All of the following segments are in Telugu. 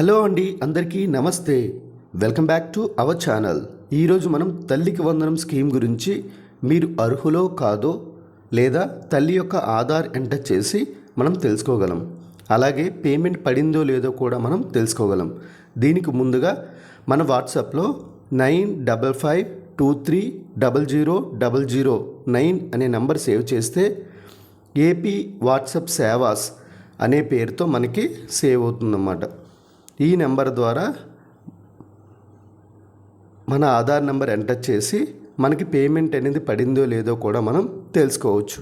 హలో అండి అందరికీ నమస్తే. Welcome back to our channel. ఈరోజు మనం తల్లికి వందనం స్కీమ్ గురించి మీరు అర్హులో కాదో లేదా తల్లి యొక్క ఆధార్ ఎంటర్ చేసి మనం తెలుసుకోగలం. అలాగే పేమెంట్ పడిందో లేదో కూడా మనం తెలుసుకోగలం. దీనికి ముందుగా మన వాట్సాప్లో nine double five two three double zero double zero nine అనే నంబర్ సేవ్ చేస్తే ఏపీ వాట్సాప్ సేవాస్ అనే పేరుతో మనకి సేవ్ అవుతుందన్నమాట. ఈ నెంబర్ ద్వారా మన ఆధార్ నెంబర్ ఎంటర్ చేసి మనకి పేమెంట్ అనేది పడిందో లేదో కూడా మనం తెలుసుకోవచ్చు.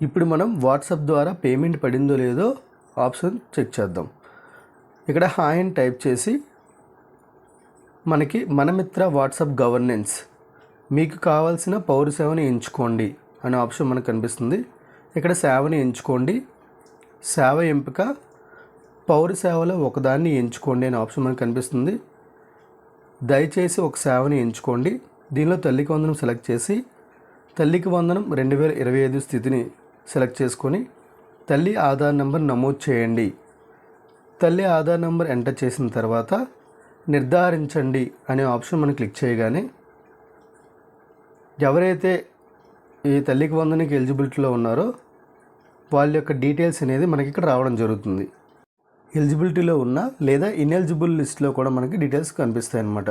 ఇప్పుడు మనం వాట్సాప్ ద్వారా పేమెంట్ పడిందో లేదో ఆప్షన్ చెక్ చేద్దాం. ఇక్కడ హాయ్ అని టైప్ చేసి మనకి మనమిత్ర వాట్సాప్ గవర్నెన్స్ మీకు కావాల్సిన పౌర సేవని ఎంచుకోండి అనే ఆప్షన్ మనకు కనిపిస్తుంది. ఇక్కడ సేవని ఎంచుకోండి. సేవ ఎంపిక పౌర సేవలో ఒకదాన్ని ఎంచుకోండి అనే ఆప్షన్ మనకు కనిపిస్తుంది. దయచేసి ఒక సేవని ఎంచుకోండి. దీనిలో తల్లికి వందనం సెలెక్ట్ చేసి తల్లికి వందనం రెండు వేల ఇరవై ఐదు స్థితిని సెలెక్ట్ చేసుకొని తల్లి ఆధార్ నెంబర్ నమోదు చేయండి. తల్లి ఆధార్ నెంబర్ ఎంటర్ చేసిన తర్వాత నిర్ధారించండి అనే ఆప్షన్ మనం క్లిక్ చేయగానే ఎవరైతే ఈ తల్లికి వందనకి ఎలిజిబిలిటీలో ఉన్నారో వాళ్ళ యొక్క డీటెయిల్స్ అనేది మనకి ఇక్కడ రావడం జరుగుతుంది. ఎలిజిబిలిటీలో ఉన్న లేదా ఇన్ఎలిజిబుల్ లిస్ట్లో కూడా మనకి డీటెయిల్స్ కనిపిస్తాయి అన్నమాట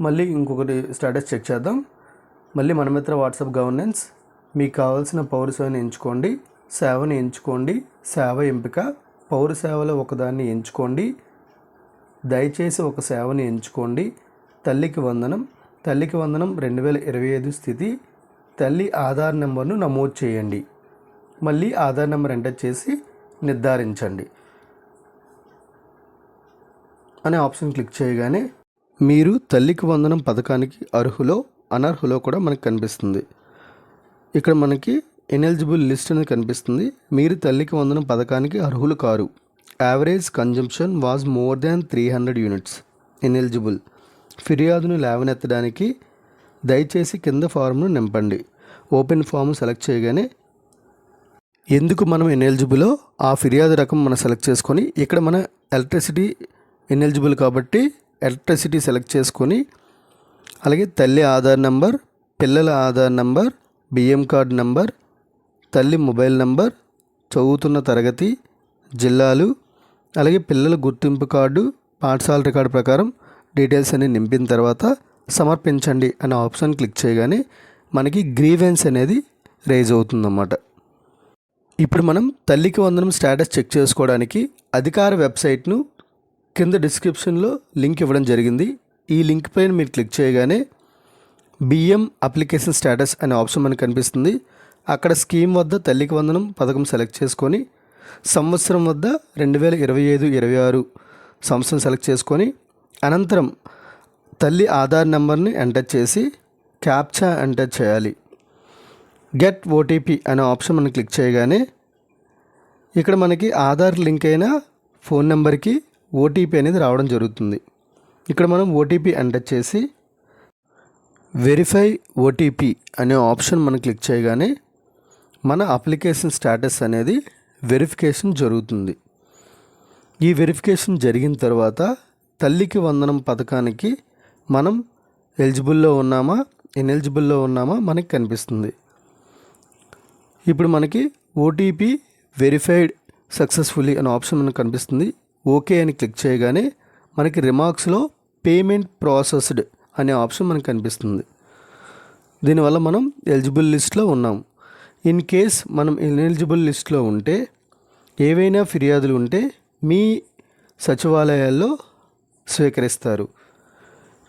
మళ్ళీ ఇంకొకటి స్టేటస్ చెక్ చేద్దాం. మళ్ళీ మనమిత్ర వాట్సాప్ గవర్నెన్స్ మీకు కావాల్సిన పౌర సేవని ఎంచుకోండి సేవని ఎంచుకోండి సేవ ఎంపిక పౌర సేవలో ఒకదాన్ని ఎంచుకోండి దయచేసి ఒక సేవని ఎంచుకోండి తల్లికి వందనం తల్లికి వందనం రెండు వేల ఇరవై ఐదు స్థితి తల్లి ఆధార్ నెంబర్ను నమోదు చేయండి. మళ్ళీ ఆధార్ నెంబర్ ఎంటర్ చేసి నిర్ధారించండి. అనే ఆప్షన్ క్లిక్ చేయగానే మీరు తల్లికి వందనం పథకానికి అర్హులో అనర్హులో కూడా మనకు కనిపిస్తుంది. ఇక్కడ మనకి ఎనెలిజిబుల్ లిస్ట్ అనేది కనిపిస్తుంది. మీరు తల్లికి వందనం పథకానికి అర్హులు car. Average consumption was more than three hundred units ineligible ఫిర్యాదును లేవనెత్తడానికి దయచేసి కింద ఫారంను నింపండి. ఓపెన్ ఫామ్ సెలెక్ట్ చేయగానే ఎందుకు మనం ఎనెలిజిబులో ఆ ఫిర్యాదు రకం మనం సెలెక్ట్ చేసుకొని ఇక్కడ మన ఎలక్ట్రిసిటీ ఎనెలిజిబుల్ కాబట్టి ఎలక్ట్రిసిటీ సెలెక్ట్ చేసుకొని అలాగే తల్లి ఆధార్ నెంబర్ పిల్లల ఆధార్ నెంబర్ బియ్యం కార్డు నెంబర్ తల్లి మొబైల్ నెంబర్ చదువుతున్న తరగతి జిల్లాలు అలాగే పిల్లల గుర్తింపు కార్డు పాఠశాల రికార్డు ప్రకారం డీటెయిల్స్ అన్ని నింపిన తర్వాత సమర్పించండి అనే ఆప్షన్ క్లిక్ చేయగానే మనకి గ్రీవెన్స్ అనేది రేజ్ అవుతుందన్నమాట. ఇప్పుడు మనం తల్లికి వందనం స్టేటస్ చెక్ చేసుకోవడానికి అధికార వెబ్సైట్ను కింద డిస్క్రిప్షన్లో లింక్ ఇవ్వడం జరిగింది. ఈ లింక్ పైన మీరు క్లిక్ చేయగానే బియ్యం అప్లికేషన్ స్టేటస్ అనే ఆప్షన్ మనకు కనిపిస్తుంది. అక్కడ స్కీమ్ వద్ద తల్లికి వందనం పథకం సెలెక్ట్ చేసుకొని సంవత్సరం వద్ద రెండు వేల ఇరవై ఐదు ఇరవై ఆరు సంవత్సరం సెలెక్ట్ చేసుకొని అనంతరం తల్లి ఆధార్ నెంబర్ని ఎంటర్ చేసి క్యాప్చా ఎంటర్ చేయాలి. గెట్ ఓటీపీ అనే ఆప్షన్ మనం క్లిక్ చేయగానే ఇక్కడ మనకి ఆధార్ లింక్ అయిన ఫోన్ నెంబర్కి ఓటీపీ అనేది రావడం జరుగుతుంది. ఇక్కడ మనం ఓటీపీ ఎంటర్ చేసి వెరిఫై ఓటీపీ అనే ఆప్షన్ మనం క్లిక్ చేయగానే మన అప్లికేషన్ స్టేటస్ అనేది వెరిఫికేషన్ జరుగుతుంది. ఈ వెరిఫికేషన్ జరిగిన తర్వాత తల్లికి వందనం పథకానికి మనం ఎలిజిబుల్లో ఉన్నామా ఇన్ఎలిజిబుల్లో ఉన్నామా మనకి కనిపిస్తుంది. ఇప్పుడు మనకి ఓటీపీ వెరిఫైడ్ సక్సెస్ఫుల్లీ అనే ఆప్షన్ మనకు కనిపిస్తుంది. ఓకే అని క్లిక్ చేయగానే మనకి రిమార్క్స్లో పేమెంట్ ప్రాసెస్డ్ అనే ఆప్షన్ మనకు కనిపిస్తుంది. దీనివల్ల మనం ఎలిజిబుల్ లిస్ట్లో ఉన్నాం. ఇన్ కేస్ మనం ఎలిజిబుల్ లిస్ట్లో ఉంటే ఏవైనా ఫిర్యాదులు ఉంటే మీ సచివాలయాల్లో స్వీకరిస్తారు.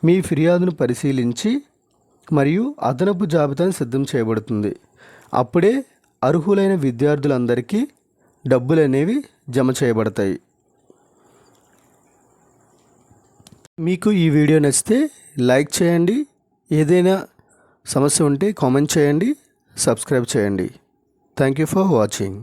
మీ ఫిర్యాదును పరిశీలించి మరియు అదనపు జాబితాను సిద్ధం చేయబడుతుంది. అప్పుడే అర్హులైన విద్యార్థులందరికీ డబ్బులు అనేవి జమ చేయబడతాయి. మీకు ఈ వీడియో నచ్చితే లైక్ చేయండి. ఏదైనా సమస్య ఉంటే కామెంట్ చేయండి. సబ్స్క్రైబ్ చేయండి. Thank you for watching